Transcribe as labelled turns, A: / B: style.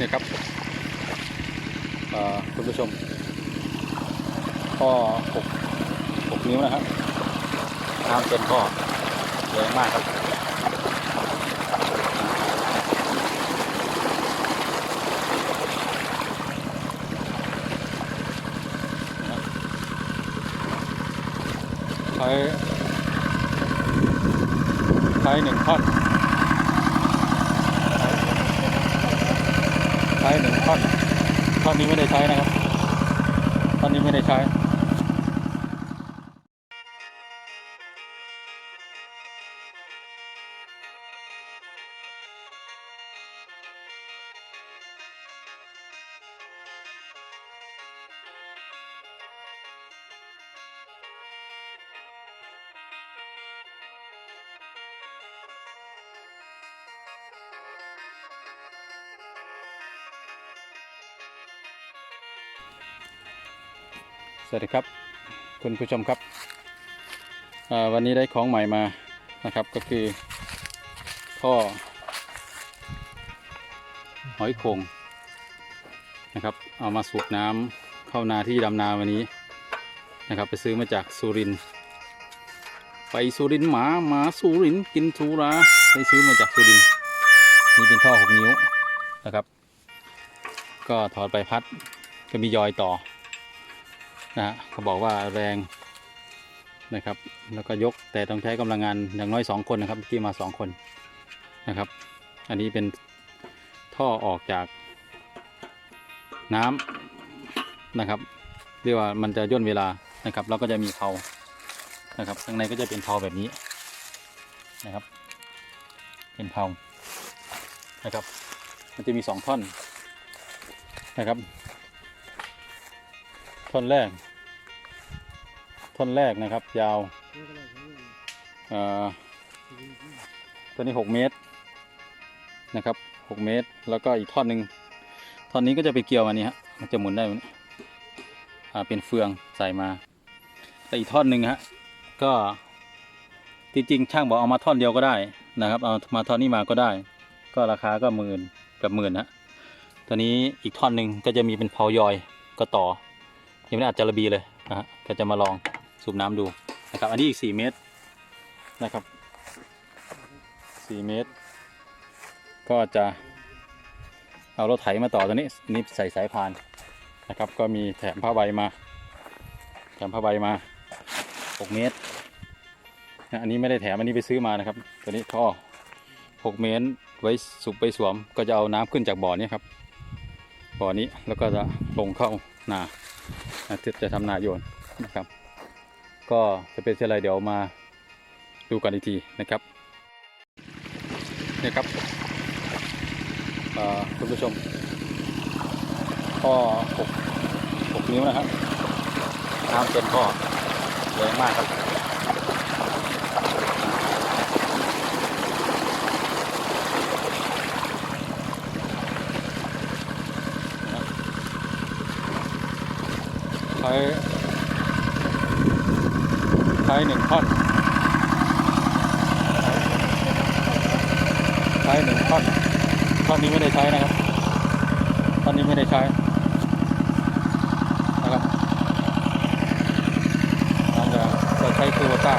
A: นี่ครับคุณผู้ชมข้อหกหกนิ้วนะครับน้ำเต็มข้อแรงมากครับใช้ใช้หนึ่งท่อน ใช้หนึ่งท่อนท่อนนี้ไม่ได้ใช้นะครับท่อนนี้ไม่ได้ใช้ สวัสดีครับคุณผู้ชมครับวันนี้ได้ของใหม่มานะครับก็คือท่อหอยโขงนะครับ เอามาสูบน้ำเข้านาที่ดำนาวันนี้นะครับ ไปซื้อมาจากสุรินไปสุรินหมาหมาสุรินกินสุราไปซื้อมาจากสุรินนี่เป็นท่อหกนิ้วนะครับ ก็ถอดใบพัดก็มียอยต่อ นะฮะเขาบอกว่าแรงนะครับ แล้วก็ยกแต่ต้องใช้กำลังงานอย่างน้อยสองคนนะครับเมื่อกี้มาสองคนนะครับ อันนี้เป็นท่อออกจากน้ำนะครับเรียกว่ามันจะย่นเวลานะครับ แล้วก็จะมีเพานะครับข้างในก็จะเป็นเพาแบบนี้นะครับ เป็นเพานะครับ มันจะมีสองท่อนนะครับ ท่อนแรก ท่อนแรกนะครับ ยาวอ่อตัวนี้หกเมตรนะครับหกเมตร แล้วก็อีกท่อนหนึ่งท่อนนี้ก็จะไปเกี่ยวอันนี้ฮะมันจะหมุนได้อ่าเป็นเฟืองใส่มาแต่อีกท่อนหนึ่งฮะก็จริงๆช่างบอกเอามาท่อนเดียวก็ได้นะครับ เอามาท่อนนี้มาก็ได้ ก็ราคาก็หมื่นกับหมื่นฮะตัวนี้อีกท่อนหนึ่งก็จะมีเป็นเพายอยก็ต่อ ยังไม่ได้อัดจารบีเลยนะฮะก็จะมาลองสูบน้ำดูนะครับ อันนี้อีก4เมตรนะครับ4เมตร ก็จะเอารถไถมาต่อตัวนี้นี่ใส่สายพานนะครับ ก็มีแถมผ้าใบมา แถมผ้าใบมา6เมตรนะอันนี้ไม่ได้แถมอันนี้ไปซื้อมานะครับ ตัวนี้ท่อ6เมตรไว้สูบไปสวม ก็จะเอาน้ำขึ้นจากบ่อนี้ครับบ่อนี้แล้วก็จะลงเข้านา จะทำนาโยนนะครับ ก็จะเป็นเช่นไรเดี๋ยวมาดูกันอีกทีนะครับนี่ครับคุณผู้ชมข้อหกหกนิ้วนะครับน้ำเต็มข้อแรงมากครับ ใช้ใช้หนึ่งท่อนใช้หนึ่งท่อนท่อนนี้ไม่ได้ใช้นะครับท่อนนี้ไม่ได้ใช้นะครับเราจะจะใช้คูโบต้า